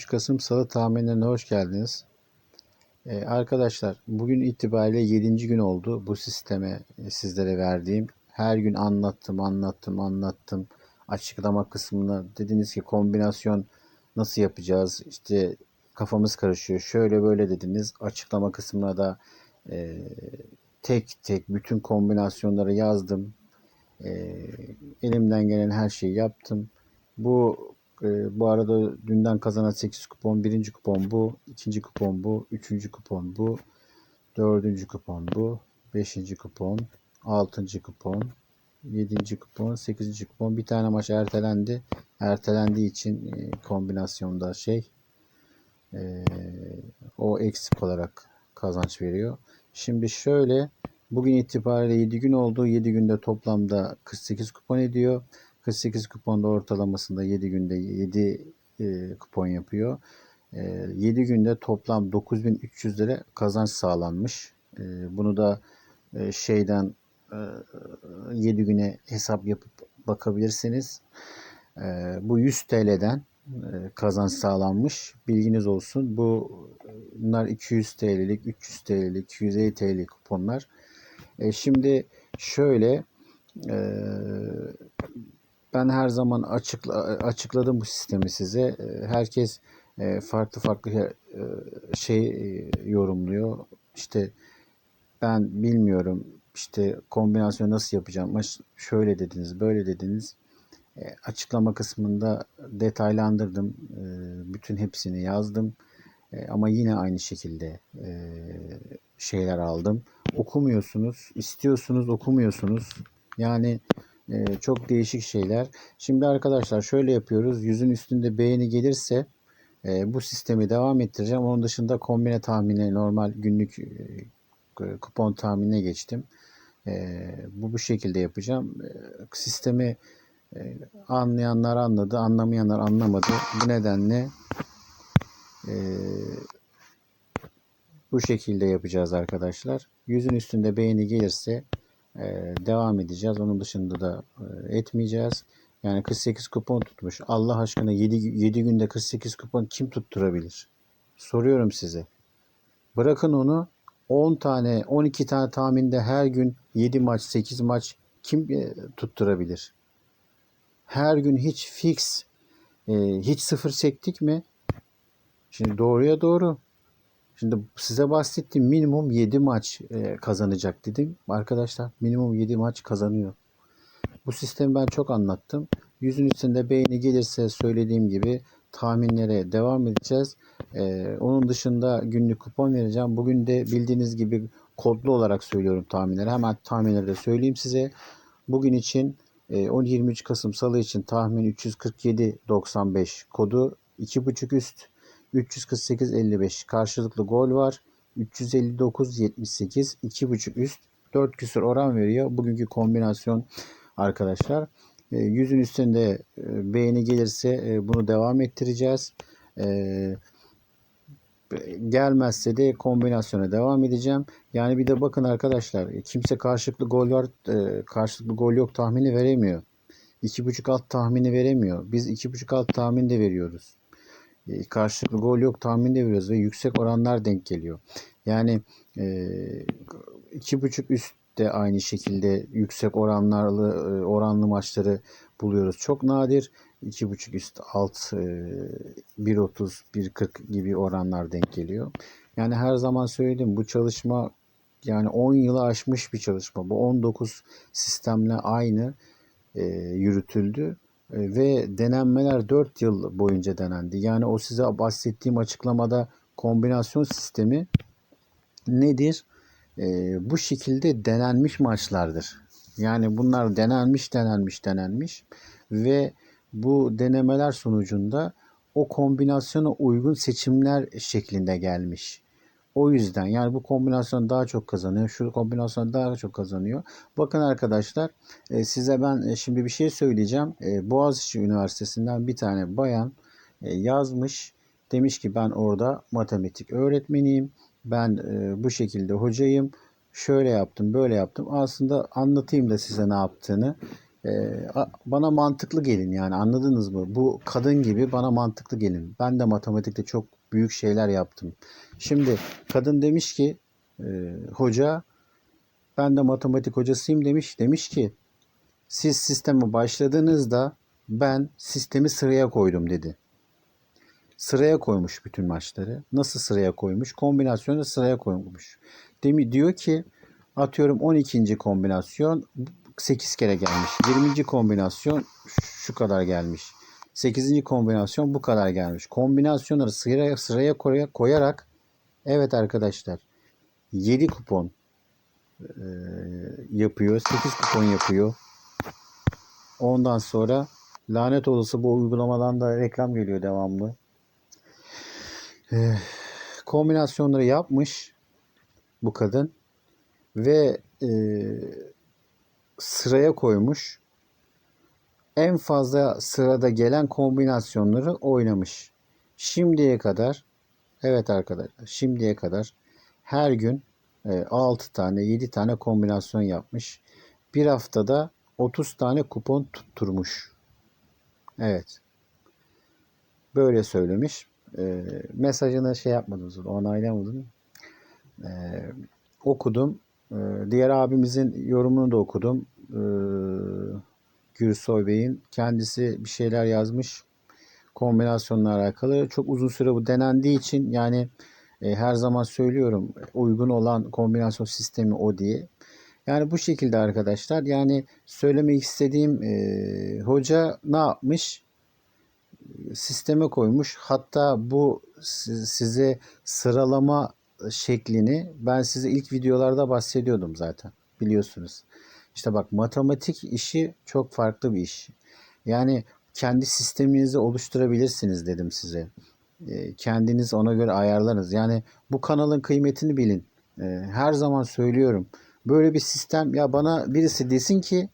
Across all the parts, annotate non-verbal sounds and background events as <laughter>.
23 Kasım Salı tahminlerine hoş geldiniz. Ee, arkadaşlar bugün itibariyle 7. gün oldu bu sisteme e, sizlere verdiğim. Her gün anlattım, anlattım, anlattım. Açıklama kısmına dediniz ki kombinasyon nasıl yapacağız? İşte kafamız karışıyor. Şöyle böyle dediniz. Açıklama kısmına da e, tek tek bütün kombinasyonları yazdım. E, elimden gelen her şeyi yaptım. Bu e, bu arada dünden kazanan 8 kupon. Birinci kupon bu. ikinci kupon bu. Üçüncü kupon bu. Dördüncü kupon bu. Beşinci kupon. Altıncı kupon. Yedinci kupon. Sekizinci kupon. Bir tane maç ertelendi. Ertelendiği için e, kombinasyonda şey e, o eksik olarak kazanç veriyor. Şimdi şöyle bugün itibariyle 7 gün oldu. 7 günde toplamda 48 kupon ediyor. 48 kuponda ortalamasında 7 günde 7 e, kupon yapıyor. E, 7 günde toplam 9300 lira kazanç sağlanmış. E, bunu da e, şeyden e, 7 güne hesap yapıp bakabilirsiniz. E, bu 100 TL'den e, kazanç sağlanmış. Bilginiz olsun. Bu bunlar 200 TL'lik, 300 TL'lik, 250 TL'lik kuponlar. E, şimdi şöyle e, ben her zaman açıkla, açıkladım bu sistemi size. E, herkes e, farklı farklı e, şey yorumluyor. İşte ben bilmiyorum işte kombinasyon nasıl yapacağım. Ama şöyle dediniz, böyle dediniz. Açıklama kısmında detaylandırdım. Bütün hepsini yazdım. Ama yine aynı şekilde şeyler aldım. Okumuyorsunuz, istiyorsunuz, okumuyorsunuz. Yani ee, çok değişik şeyler. Şimdi arkadaşlar şöyle yapıyoruz. Yüzün üstünde beğeni gelirse e, bu sistemi devam ettireceğim. Onun dışında kombine tahmini normal günlük e, kupon tahminine geçtim. E, bu bu şekilde yapacağım. E, sistemi e, anlayanlar anladı, anlamayanlar anlamadı. Bu nedenle e, bu şekilde yapacağız arkadaşlar. Yüzün üstünde beğeni gelirse ee, devam edeceğiz. Onun dışında da e, etmeyeceğiz. Yani 48 kupon tutmuş. Allah aşkına 7, 7 günde 48 kupon kim tutturabilir? Soruyorum size. Bırakın onu 10 tane 12 tane tahminde her gün 7 maç 8 maç kim e, tutturabilir? Her gün hiç fix e, hiç sıfır çektik mi? Şimdi doğruya doğru. Şimdi size bahsettiğim minimum 7 maç e, kazanacak dedim. Arkadaşlar minimum 7 maç kazanıyor. Bu sistemi ben çok anlattım. Yüzün üstünde beğeni gelirse söylediğim gibi tahminlere devam edeceğiz. Ee, onun dışında günlük kupon vereceğim. Bugün de bildiğiniz gibi kodlu olarak söylüyorum tahminleri. Hemen tahminleri de söyleyeyim size. Bugün için e, 23 Kasım Salı için tahmin 347.95 kodu 2.5 üst 348 55 karşılıklı gol var. 359 78 2.5 üst 4 küsur oran veriyor. Bugünkü kombinasyon arkadaşlar. E, yüzün üstünde e, beğeni gelirse e, bunu devam ettireceğiz. gelmezse de kombinasyona devam edeceğim. Yani bir de bakın arkadaşlar kimse karşılıklı gol var karşılıklı gol yok tahmini veremiyor. 2.5 alt tahmini veremiyor. Biz 2.5 alt tahmin de veriyoruz. E, karşılıklı gol yok tahmin veriyoruz ve yüksek oranlar denk geliyor. Yani e, iki buçuk üst de aynı şekilde yüksek oranlarlı e, oranlı maçları buluyoruz. Çok nadir iki buçuk üst alt 1.30 1.40 gibi oranlar denk geliyor. Yani her zaman söyledim bu çalışma yani 10 yılı aşmış bir çalışma. Bu 19 sistemle aynı e, yürütüldü. E, ve denenmeler 4 yıl boyunca denendi. Yani o size bahsettiğim açıklamada kombinasyon sistemi nedir? E, bu şekilde denenmiş maçlardır. Yani bunlar denenmiş, denenmiş, denenmiş ve bu denemeler sonucunda o kombinasyona uygun seçimler şeklinde gelmiş. O yüzden yani bu kombinasyon daha çok kazanıyor. Şu kombinasyon daha çok kazanıyor. Bakın arkadaşlar e, size ben e, şimdi bir şey söyleyeceğim. E, Boğaziçi Üniversitesi'nden bir tane bayan yazmış. Demiş ki ben orada matematik öğretmeniyim. Ben bu şekilde hocayım. Şöyle yaptım böyle yaptım. Aslında anlatayım da size ne yaptığını. bana mantıklı gelin yani anladınız mı? Bu kadın gibi bana mantıklı gelin. Ben de matematikte çok büyük şeyler yaptım. Şimdi kadın demiş ki e, hoca ben de matematik hocasıyım demiş. Demiş ki siz sisteme başladığınızda ben sistemi sıraya koydum dedi. Sıraya koymuş bütün maçları. Nasıl sıraya koymuş? Kombinasyonu sıraya koymuş. Demi diyor ki atıyorum 12. kombinasyon 8 kere gelmiş. 20. kombinasyon şu kadar gelmiş. 8. kombinasyon bu kadar gelmiş. Kombinasyonları sıraya sıraya koya- koyarak evet arkadaşlar 7 kupon e, yapıyor. 8 kupon yapıyor. Ondan sonra lanet olası bu uygulamadan da reklam geliyor devamlı. Eh, kombinasyonları yapmış bu kadın ve e, sıraya koymuş. En fazla sırada gelen kombinasyonları oynamış. Şimdiye kadar evet arkadaşlar şimdiye kadar her gün e, 6 tane 7 tane kombinasyon yapmış. Bir haftada 30 tane kupon tutturmuş. Evet. Böyle söylemiş. E, mesajını şey yapmadım, onaylamadım. E, okudum. E, diğer abimizin yorumunu da okudum. E, Gürsoy Bey'in. Kendisi bir şeyler yazmış. Kombinasyonla alakalı. Çok uzun süre bu denendiği için yani e, her zaman söylüyorum uygun olan kombinasyon sistemi o diye. Yani bu şekilde arkadaşlar. Yani söylemek istediğim e, hoca ne yapmış? Sisteme koymuş. Hatta bu si- size sıralama şeklini ben size ilk videolarda bahsediyordum zaten. Biliyorsunuz. İşte bak matematik işi çok farklı bir iş. Yani kendi sisteminizi oluşturabilirsiniz dedim size. E, Kendiniz ona göre ayarlarınız. Yani bu kanalın kıymetini bilin. E, Her zaman söylüyorum. Böyle bir sistem ya bana birisi desin ki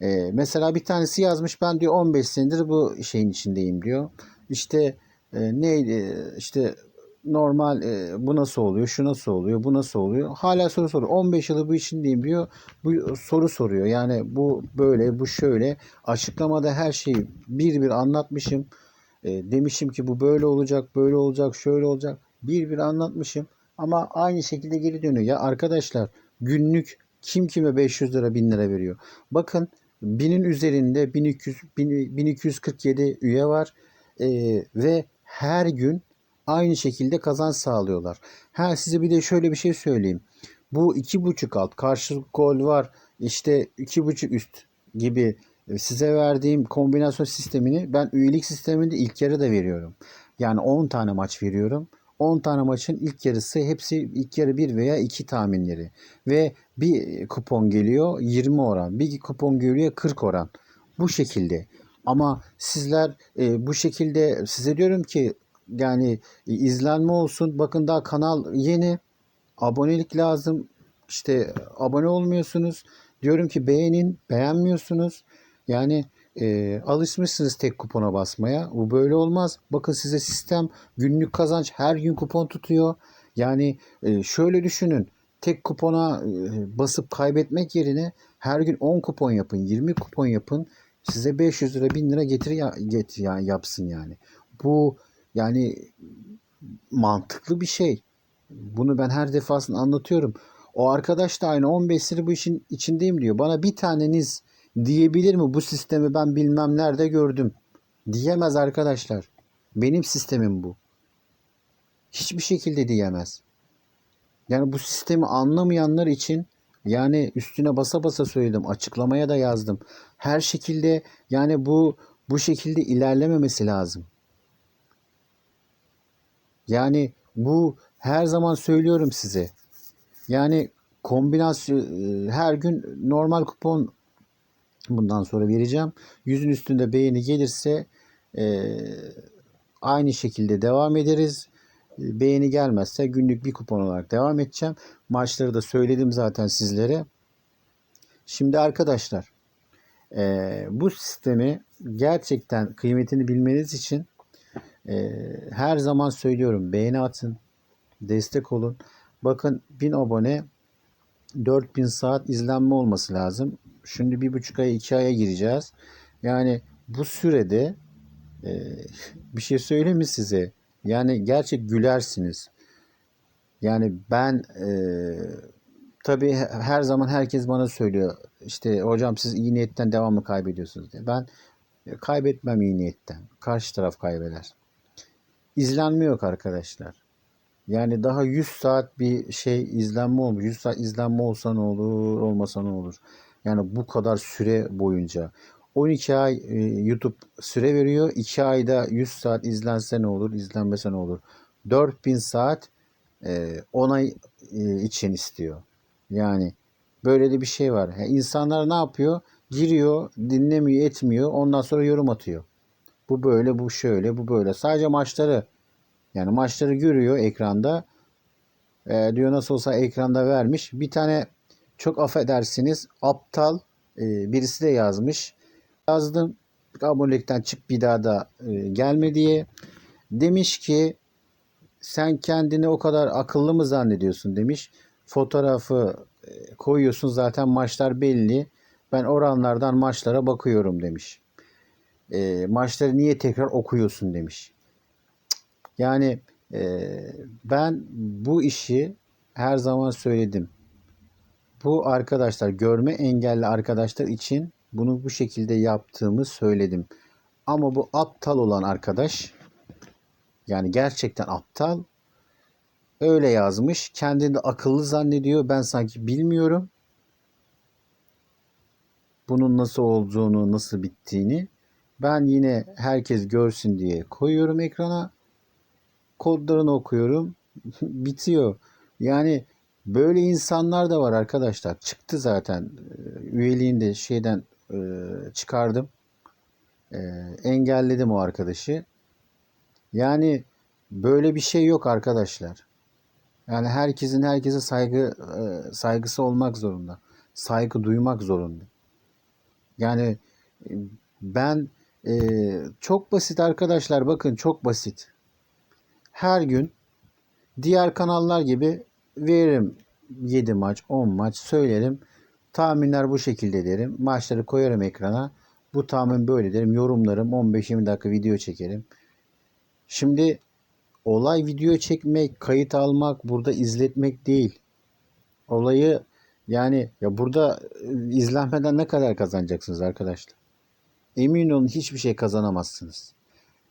e, mesela bir tanesi yazmış ben diyor 15 senedir bu şeyin içindeyim diyor. İşte e, neydi işte normal e, bu nasıl oluyor şu nasıl oluyor bu nasıl oluyor? Hala soru soruyor. 15 yılı bu içindeyim diyor. Bu soru soruyor. Yani bu böyle bu şöyle. Açıklamada her şeyi bir bir anlatmışım. E, demişim ki bu böyle olacak böyle olacak şöyle olacak. Bir bir anlatmışım. Ama aynı şekilde geri dönüyor. Ya arkadaşlar günlük kim kime 500 lira 1000 lira veriyor? Bakın binin üzerinde 1200 1000 1247 üye var. E, ve her gün aynı şekilde kazanç sağlıyorlar. Ha size bir de şöyle bir şey söyleyeyim. Bu iki buçuk alt karşılık gol var işte iki buçuk üst gibi e, size verdiğim kombinasyon sistemini ben üyelik sisteminde ilk yarı da veriyorum. Yani 10 tane maç veriyorum. 10 tane maçın ilk yarısı hepsi ilk yarı 1 veya 2 tahminleri. Ve bir kupon geliyor 20 oran. Bir kupon geliyor 40 oran. Bu şekilde. Ama sizler e, bu şekilde size diyorum ki yani e, izlenme olsun. Bakın daha kanal yeni. Abonelik lazım. İşte abone olmuyorsunuz. Diyorum ki beğenin. Beğenmiyorsunuz. Yani e, alışmışsınız tek kupona basmaya. Bu böyle olmaz. Bakın size sistem günlük kazanç her gün kupon tutuyor. Yani e, şöyle düşünün. Tek kupona e, basıp kaybetmek yerine her gün 10 kupon yapın, 20 kupon yapın. Size 500 lira, 1000 lira getir ya, get yani yapsın yani. Bu yani mantıklı bir şey. Bunu ben her defasında anlatıyorum. O arkadaş da aynı 15 lira bu işin içindeyim diyor. Bana bir taneniz diyebilir mi bu sistemi ben bilmem nerede gördüm. Diyemez arkadaşlar. Benim sistemim bu. Hiçbir şekilde diyemez. Yani bu sistemi anlamayanlar için yani üstüne basa basa söyledim. Açıklamaya da yazdım. Her şekilde yani bu bu şekilde ilerlememesi lazım. Yani bu her zaman söylüyorum size. Yani kombinasyon e, her gün normal kupon bundan sonra vereceğim. Yüzün üstünde beğeni gelirse e, aynı şekilde devam ederiz. E, Beğeni gelmezse günlük bir kupon olarak devam edeceğim. Maçları da söyledim zaten sizlere. Şimdi arkadaşlar e, bu sistemi gerçekten kıymetini bilmeniz için e, her zaman söylüyorum beğeni atın, destek olun. Bakın 1000 abone 4000 saat izlenme olması lazım. Şimdi bir buçuk ay iki aya gireceğiz. Yani bu sürede e, <laughs> bir şey söyleyeyim mi size? Yani gerçek gülersiniz. Yani ben e, tabii he- her zaman herkes bana söylüyor. İşte hocam siz iyi niyetten devamlı kaybediyorsunuz diye. Ben kaybetmem iyi niyetten. Karşı taraf kaybeder. İzlenme yok arkadaşlar. Yani daha 100 saat bir şey izlenme olmuş. 100 saat izlenme olsa ne olur, olmasa ne olur? Yani bu kadar süre boyunca 12 ay e, YouTube süre veriyor. 2 ayda 100 saat izlense ne olur, izlenmese ne olur? 4000 saat e, onay e, için istiyor. Yani böyle de bir şey var. Yani insanlar ne yapıyor? Giriyor, dinlemiyor, etmiyor. Ondan sonra yorum atıyor. Bu böyle, bu şöyle, bu böyle. Sadece maçları yani maçları görüyor ekranda. E, diyor nasıl olsa ekranda vermiş. Bir tane çok affedersiniz aptal e, birisi de yazmış. Yazdım abonelikten çık bir daha da e, gelme diye. Demiş ki sen kendini o kadar akıllı mı zannediyorsun demiş. Fotoğrafı e, koyuyorsun zaten maçlar belli. Ben oranlardan maçlara bakıyorum demiş. E, maçları niye tekrar okuyorsun demiş. Yani e, ben bu işi her zaman söyledim. Bu arkadaşlar görme engelli arkadaşlar için bunu bu şekilde yaptığımı söyledim. Ama bu aptal olan arkadaş yani gerçekten aptal öyle yazmış. Kendini de akıllı zannediyor. Ben sanki bilmiyorum. Bunun nasıl olduğunu, nasıl bittiğini. Ben yine herkes görsün diye koyuyorum ekrana. Kodlarını okuyorum. <laughs> Bitiyor. Yani böyle insanlar da var arkadaşlar. Çıktı zaten. Ee, Üyeliğini de şeyden e, çıkardım. E, engelledim o arkadaşı. Yani böyle bir şey yok arkadaşlar. Yani herkesin herkese saygı e, saygısı olmak zorunda. Saygı duymak zorunda. Yani e, ben e, çok basit arkadaşlar bakın çok basit. Her gün diğer kanallar gibi veririm 7 maç 10 maç söylerim. Tahminler bu şekilde derim. Maçları koyarım ekrana. Bu tahmin böyle derim. Yorumlarım 15-20 dakika video çekerim. Şimdi olay video çekmek, kayıt almak, burada izletmek değil. Olayı yani ya burada e, izlenmeden ne kadar kazanacaksınız arkadaşlar? Emin olun hiçbir şey kazanamazsınız.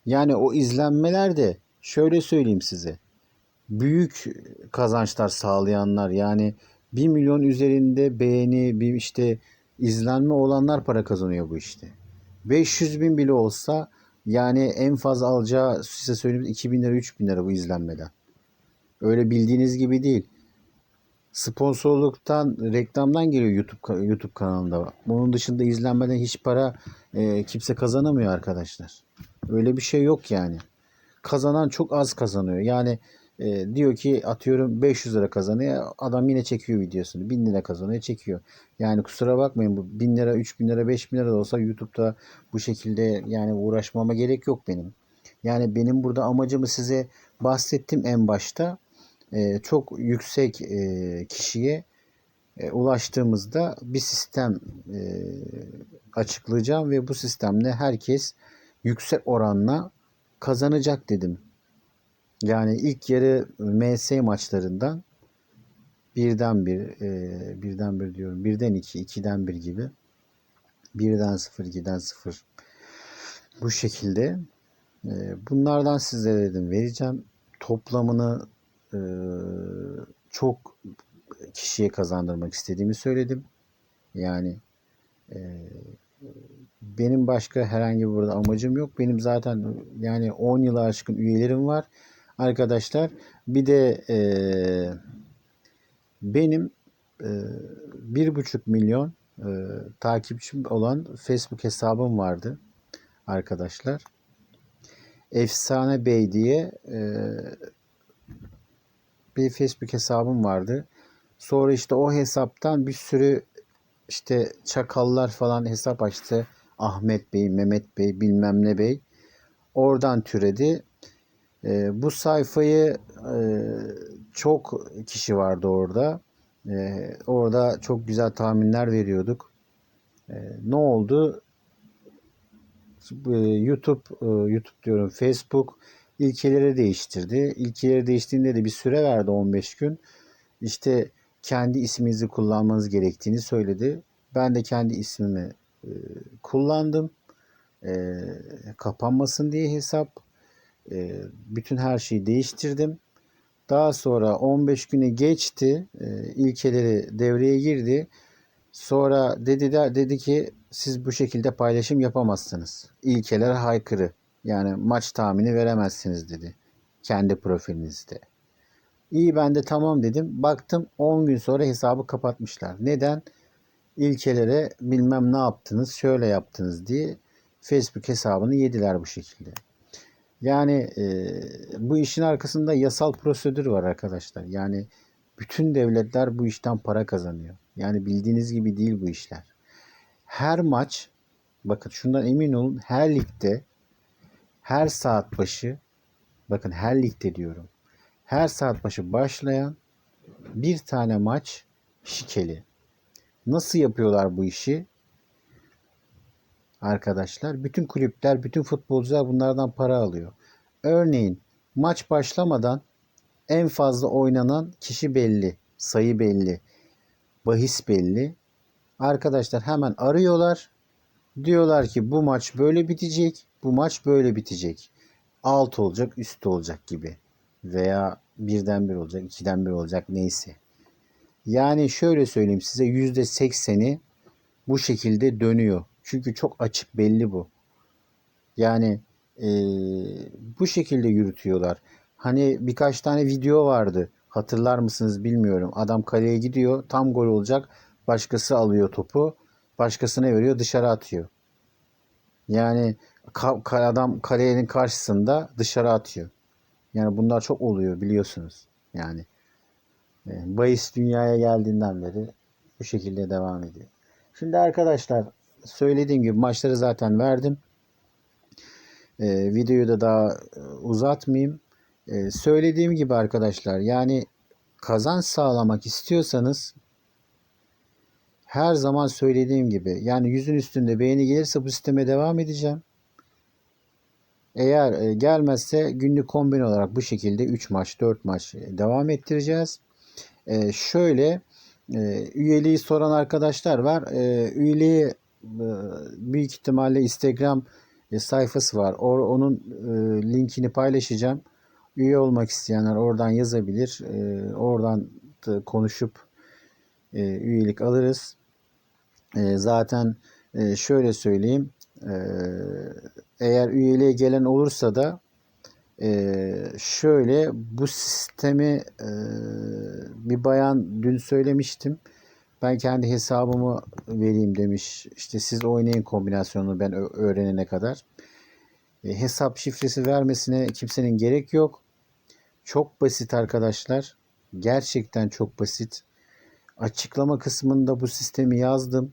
Yani o izlenmeler de şöyle söyleyeyim size. Büyük kazançlar sağlayanlar yani 1 milyon üzerinde beğeni, bir işte izlenme olanlar para kazanıyor bu işte. 500 bin bile olsa yani en fazla alacağı size söyleyeyim 2000 lira 3000 lira bu izlenmeden. Öyle bildiğiniz gibi değil. Sponsorluktan, reklamdan geliyor YouTube YouTube kanalında. Bunun dışında izlenmeden hiç para e, kimse kazanamıyor arkadaşlar. Öyle bir şey yok yani. Kazanan çok az kazanıyor. Yani e, diyor ki atıyorum 500 lira kazanıyor. Adam yine çekiyor videosunu. 1000 lira kazanıyor çekiyor. Yani kusura bakmayın bu 1000 lira, 3000 lira, 5000 lira da olsa YouTube'da bu şekilde yani uğraşmama gerek yok benim. Yani benim burada amacımı size bahsettim en başta. E, çok yüksek e, kişiye e, ulaştığımızda bir sistem e, açıklayacağım ve bu sistemle herkes yüksek oranla kazanacak dedim. Yani ilk yarı MS maçlarından birden bir, e, birden bir diyorum, birden iki, ikiden bir gibi, birden sıfır, ikiden sıfır bu şekilde. E, bunlardan sizlere dedim vereceğim. Toplamını e, çok kişiye kazandırmak istediğimi söyledim. Yani e, benim başka herhangi bir burada amacım yok. Benim zaten yani 10 yılı aşkın üyelerim var arkadaşlar. Bir de e, benim e, bir buçuk milyon e, takipçim olan Facebook hesabım vardı arkadaşlar. Efsane Bey diye e, bir Facebook hesabım vardı. Sonra işte o hesaptan bir sürü işte çakallar falan hesap açtı. Ahmet Bey, Mehmet Bey, bilmem ne Bey. Oradan türedi. E, bu sayfayı e, çok kişi vardı orada. E, orada çok güzel tahminler veriyorduk. E, ne oldu? E, YouTube, e, YouTube diyorum Facebook ilkeleri değiştirdi. İlkeleri değiştiğinde de bir süre verdi 15 gün. İşte kendi isminizi kullanmanız gerektiğini söyledi. Ben de kendi ismimi e, kullandım. E, kapanmasın diye hesap. E, bütün her şeyi değiştirdim. Daha sonra 15 günü geçti. E, ilkeleri devreye girdi. Sonra dedi de, dedi ki siz bu şekilde paylaşım yapamazsınız. İlkelere haykırı. Yani maç tahmini veremezsiniz dedi. Kendi profilinizde. İyi ben de tamam dedim. Baktım 10 gün sonra hesabı kapatmışlar. Neden? İlkelere bilmem ne yaptınız, şöyle yaptınız diye Facebook hesabını yediler bu şekilde. Yani e, bu işin arkasında yasal prosedür var arkadaşlar. Yani bütün devletler bu işten para kazanıyor. Yani bildiğiniz gibi değil bu işler. Her maç, bakın şundan emin olun her ligde her saat başı, bakın her ligde diyorum. Her saat başı başlayan bir tane maç şikeli. Nasıl yapıyorlar bu işi? Arkadaşlar bütün kulüpler, bütün futbolcular bunlardan para alıyor. Örneğin maç başlamadan en fazla oynanan kişi belli, sayı belli, bahis belli. Arkadaşlar hemen arıyorlar. Diyorlar ki bu maç böyle bitecek, bu maç böyle bitecek. Alt olacak, üst olacak gibi. Veya birden bir olacak, ikiden bir olacak neyse. Yani şöyle söyleyeyim size yüzde sekseni bu şekilde dönüyor. Çünkü çok açık belli bu. Yani e, bu şekilde yürütüyorlar. Hani birkaç tane video vardı. Hatırlar mısınız bilmiyorum. Adam kaleye gidiyor. Tam gol olacak. Başkası alıyor topu. Başkasına veriyor dışarı atıyor. Yani ka- adam kalenin karşısında dışarı atıyor. Yani bunlar çok oluyor biliyorsunuz. Yani e, bahis dünyaya geldiğinden beri bu şekilde devam ediyor. Şimdi arkadaşlar söylediğim gibi maçları zaten verdim. E, videoyu da daha e, uzatmayayım. E, söylediğim gibi arkadaşlar yani kazanç sağlamak istiyorsanız her zaman söylediğim gibi yani yüzün üstünde beğeni gelirse bu sisteme devam edeceğim. Eğer e, gelmezse günlük kombin olarak bu şekilde 3 maç 4 maç e, devam ettireceğiz. E, şöyle üyeliği soran arkadaşlar var. Üyeliği büyük ihtimalle Instagram sayfası var. Or, onun linkini paylaşacağım. Üye olmak isteyenler oradan yazabilir. E, oradan konuşup üyelik alırız. Zaten şöyle söyleyeyim. E, eğer üyeliğe gelen olursa da e, şöyle bu sistemi e, bir bayan dün söylemiştim. Ben kendi hesabımı vereyim demiş. İşte siz oynayın kombinasyonunu ben öğrenene kadar. E, hesap şifresi vermesine kimsenin gerek yok. Çok basit arkadaşlar. Gerçekten çok basit. Açıklama kısmında bu sistemi yazdım.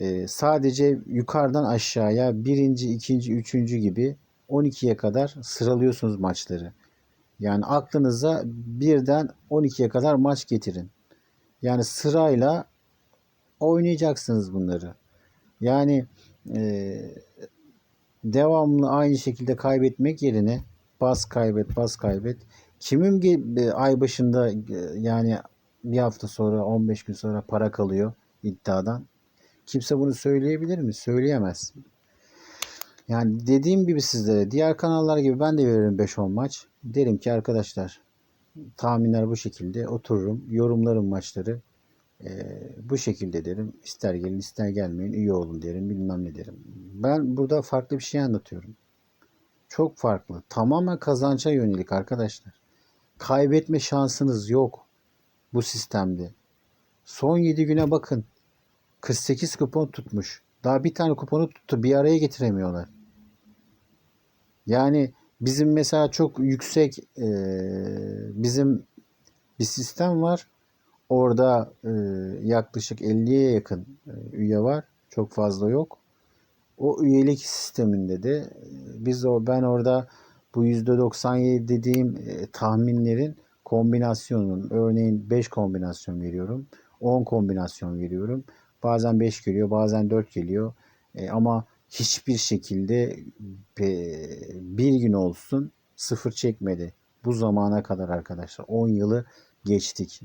Ee, sadece yukarıdan aşağıya birinci, ikinci, üçüncü gibi 12'ye kadar sıralıyorsunuz maçları. Yani aklınıza birden 12'ye kadar maç getirin. Yani sırayla oynayacaksınız bunları. Yani e, devamlı aynı şekilde kaybetmek yerine bas kaybet bas kaybet. Kimin e, ay başında e, yani bir hafta sonra 15 gün sonra para kalıyor iddiadan. Kimse bunu söyleyebilir mi? Söyleyemez. Yani dediğim gibi sizlere diğer kanallar gibi ben de veririm 5-10 maç. Derim ki arkadaşlar tahminler bu şekilde otururum. Yorumlarım maçları. Ee, bu şekilde derim. İster gelin ister gelmeyin iyi olun derim bilmem ne derim. Ben burada farklı bir şey anlatıyorum. Çok farklı. Tamamen kazança yönelik arkadaşlar. Kaybetme şansınız yok bu sistemde. Son 7 güne bakın. 48 kupon tutmuş. Daha bir tane kuponu tuttu. Bir araya getiremiyorlar. Yani bizim mesela çok yüksek e, bizim bir sistem var. Orada e, yaklaşık 50'ye yakın e, üye var. Çok fazla yok. O üyelik sisteminde de e, biz o ben orada bu %97 dediğim e, tahminlerin kombinasyonunun örneğin 5 kombinasyon veriyorum. 10 kombinasyon veriyorum. Bazen 5 geliyor, bazen 4 geliyor. E, ama hiçbir şekilde e, bir gün olsun sıfır çekmedi. Bu zamana kadar arkadaşlar. 10 yılı geçtik.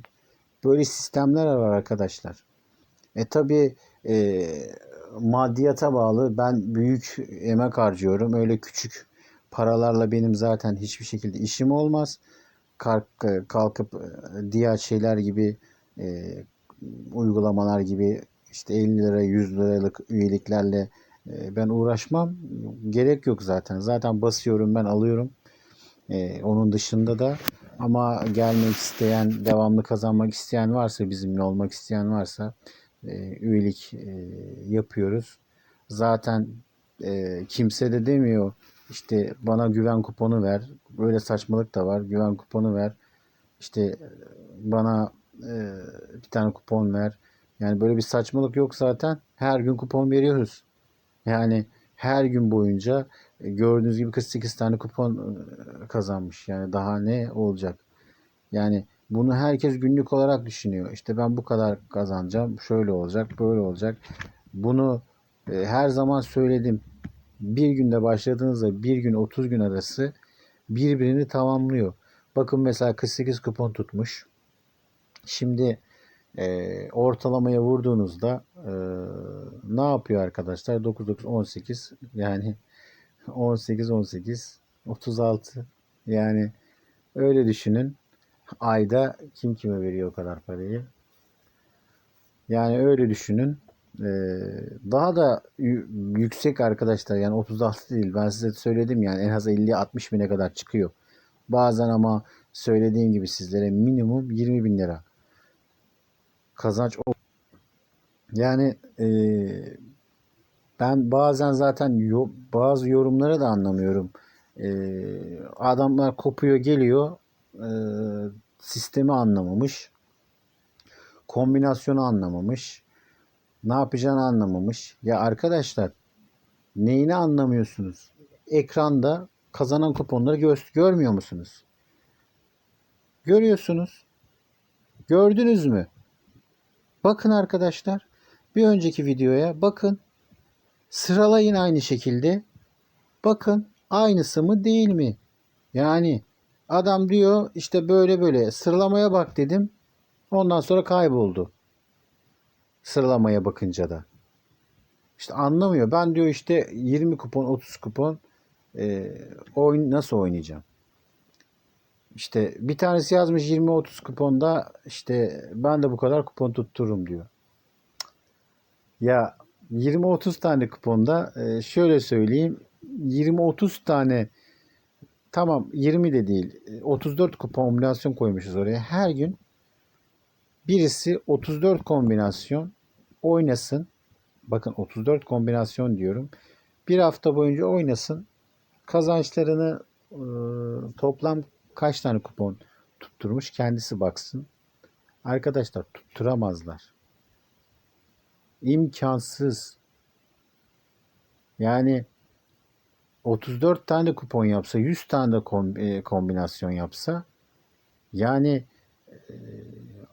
Böyle sistemler var arkadaşlar. E tabi e, maddiyata bağlı. Ben büyük emek harcıyorum. Öyle küçük paralarla benim zaten hiçbir şekilde işim olmaz. Kalk- Kalkıp e, diğer şeyler gibi e, uygulamalar gibi işte 50 lira 100 liralık üyeliklerle e, ben uğraşmam. Gerek yok zaten. Zaten basıyorum ben alıyorum. E, onun dışında da ama gelmek isteyen, devamlı kazanmak isteyen varsa, bizimle olmak isteyen varsa e, üyelik yapıyoruz. Zaten kimse de demiyor işte bana güven kuponu ver. Böyle saçmalık da var. Güven kuponu ver. İşte bana bir tane kupon ver. Yani böyle bir saçmalık yok zaten. Her gün kupon veriyoruz. Yani her gün boyunca e, gördüğünüz gibi 48 tane kupon e, kazanmış. Yani daha ne olacak? Yani bunu herkes günlük olarak düşünüyor. İşte ben bu kadar kazanacağım. Şöyle olacak, böyle olacak. Bunu e, her zaman söyledim. Bir günde başladığınızda bir gün 30 gün arası birbirini tamamlıyor. Bakın mesela 48 kupon tutmuş. Şimdi e, ortalamaya vurduğunuzda e, ne yapıyor arkadaşlar? 9 9 18 yani 18 18 36 yani öyle düşünün. Ayda kim kime veriyor o kadar parayı? Yani öyle düşünün. Ee, daha da yüksek arkadaşlar yani 36 değil ben size söyledim yani en az 50-60 bine kadar çıkıyor. Bazen ama söylediğim gibi sizlere minimum 20 bin lira kazanç o. Yani e, ben bazen zaten yo- bazı yorumları da anlamıyorum. E, adamlar kopuyor geliyor e, sistemi anlamamış. Kombinasyonu anlamamış. Ne yapacağını anlamamış. Ya arkadaşlar neyini anlamıyorsunuz? Ekranda kazanan kuponları gö- görmüyor musunuz? Görüyorsunuz. Gördünüz mü? Bakın arkadaşlar. Bir önceki videoya bakın. Sıralayın aynı şekilde. Bakın aynısı mı değil mi? Yani adam diyor işte böyle böyle sıralamaya bak dedim. Ondan sonra kayboldu. Sıralamaya bakınca da. İşte anlamıyor. Ben diyor işte 20 kupon 30 kupon e, oyun nasıl oynayacağım? İşte bir tanesi yazmış 20-30 kuponda işte ben de bu kadar kupon tuttururum diyor. Ya 20-30 tane kuponda e, şöyle söyleyeyim 20-30 tane tamam 20 de değil e, 34 kombinasyon koymuşuz oraya. Her gün birisi 34 kombinasyon oynasın. Bakın 34 kombinasyon diyorum. Bir hafta boyunca oynasın. Kazançlarını e, toplam kaç tane kupon tutturmuş kendisi baksın. Arkadaşlar tutturamazlar. İmkansız. Yani 34 tane kupon yapsa, 100 tane e, kombinasyon yapsa yani e,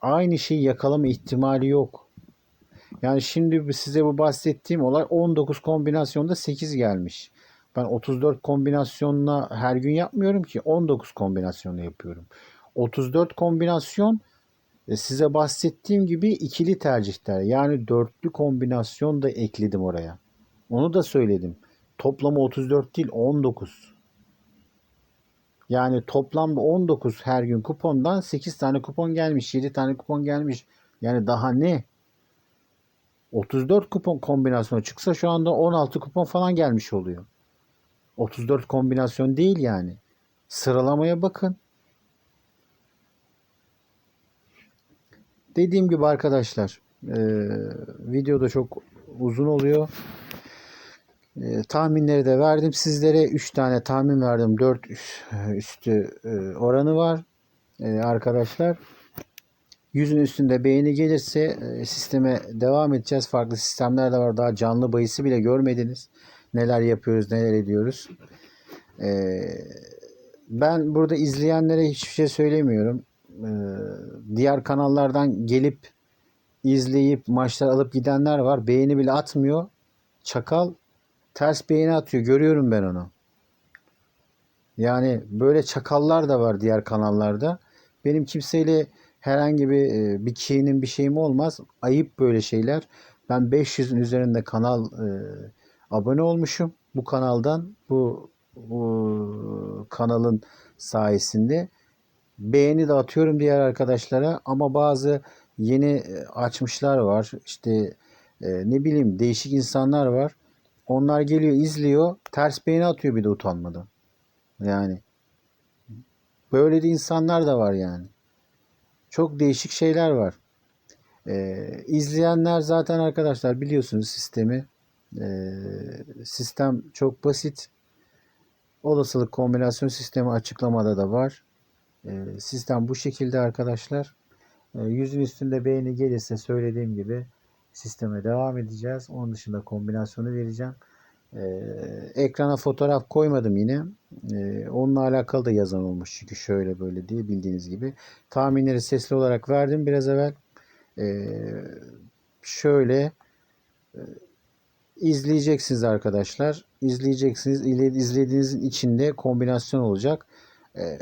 aynı şeyi yakalama ihtimali yok. Yani şimdi size bu bahsettiğim olay 19 kombinasyonda 8 gelmiş. Ben 34 kombinasyonla her gün yapmıyorum ki 19 kombinasyonla yapıyorum. 34 kombinasyon e, size bahsettiğim gibi ikili tercihler. Yani dörtlü kombinasyon da ekledim oraya. Onu da söyledim. Toplamı 34 değil 19. Yani toplamda 19 her gün kupondan 8 tane kupon gelmiş, 7 tane kupon gelmiş. Yani daha ne? 34 kupon kombinasyonu çıksa şu anda 16 kupon falan gelmiş oluyor. 34 kombinasyon değil yani. Sıralamaya bakın. Dediğim gibi arkadaşlar e, video da çok uzun oluyor. E, tahminleri de verdim sizlere. 3 tane tahmin verdim. 4 üstü e, oranı var e, arkadaşlar. Yüzün üstünde beğeni gelirse e, sisteme devam edeceğiz. Farklı sistemler de var. Daha canlı bahisi bile görmediniz. Neler yapıyoruz, neler ediyoruz. E, ben burada izleyenlere hiçbir şey söylemiyorum. E, diğer kanallardan gelip izleyip maçlar alıp gidenler var. Beğeni bile atmıyor. Çakal ters beğeni atıyor. Görüyorum ben onu. Yani böyle çakallar da var diğer kanallarda. Benim kimseyle herhangi bir e, bir kinim bir şeyim olmaz. Ayıp böyle şeyler. Ben 500'ün üzerinde kanal e, abone olmuşum. Bu kanaldan bu, bu kanalın sayesinde beğeni de atıyorum diğer arkadaşlara ama bazı yeni e, açmışlar var. İşte e, ne bileyim değişik insanlar var. Onlar geliyor izliyor ters beğeni atıyor bir de utanmadan. Yani böyle de insanlar da var yani. Çok değişik şeyler var. Ee, izleyenler zaten arkadaşlar biliyorsunuz sistemi. Ee, sistem çok basit. Olasılık kombinasyon sistemi açıklamada da var. Ee, sistem bu şekilde arkadaşlar. Ee, yüzün üstünde beğeni gelirse söylediğim gibi sisteme devam edeceğiz. Onun dışında kombinasyonu vereceğim. Ekrana fotoğraf koymadım yine. Onunla alakalı da yazan olmuş çünkü şöyle böyle diye bildiğiniz gibi. Tahminleri sesli olarak verdim biraz evvel. Ee, şöyle e, izleyeceksiniz arkadaşlar. İzleyeceksiniz. İzlediğinizin içinde kombinasyon olacak. Ee,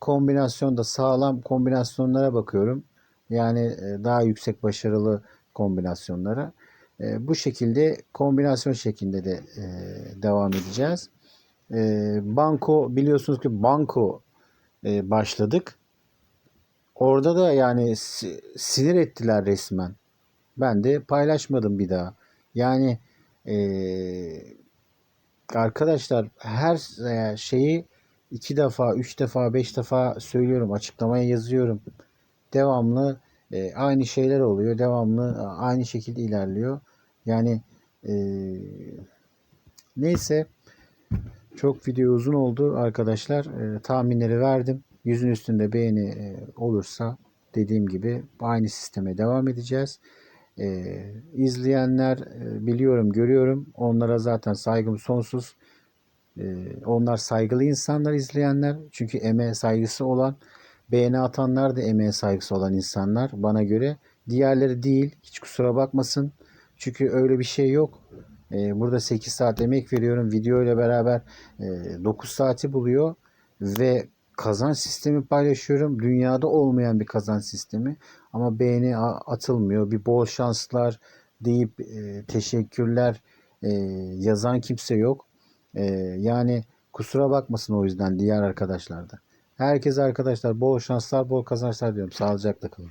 kombinasyonda sağlam kombinasyonlara bakıyorum. Yani e, daha yüksek başarılı kombinasyonlara. E, bu şekilde kombinasyon şeklinde de e, devam edeceğiz. E, banko biliyorsunuz ki banko e, başladık. Orada da yani si- sinir ettiler resmen. Ben de paylaşmadım bir daha. Yani e, arkadaşlar her e, şeyi iki defa, üç defa, beş defa söylüyorum. Açıklamaya yazıyorum. Devamlı e, aynı şeyler oluyor. Devamlı e, aynı şekilde ilerliyor. Yani e, neyse çok video uzun oldu arkadaşlar. E, tahminleri verdim. Yüzün üstünde beğeni e, olursa dediğim gibi aynı sisteme devam edeceğiz. E, izleyenler e, biliyorum, görüyorum. Onlara zaten saygım sonsuz. E, onlar saygılı insanlar izleyenler. Çünkü emeğe saygısı olan, beğeni atanlar da emeğe saygısı olan insanlar bana göre. Diğerleri değil. Hiç kusura bakmasın. Çünkü öyle bir şey yok. E, burada 8 saat emek veriyorum. Video ile beraber e, 9 saati buluyor ve kazanç sistemi paylaşıyorum. Dünyada olmayan bir kazanç sistemi. Ama beğeni atılmıyor. Bir bol şanslar deyip e, teşekkürler e, yazan kimse yok. E, yani kusura bakmasın o yüzden diğer arkadaşlar da. Herkese arkadaşlar bol şanslar, bol kazançlar diyorum. Sağlıcakla kalın.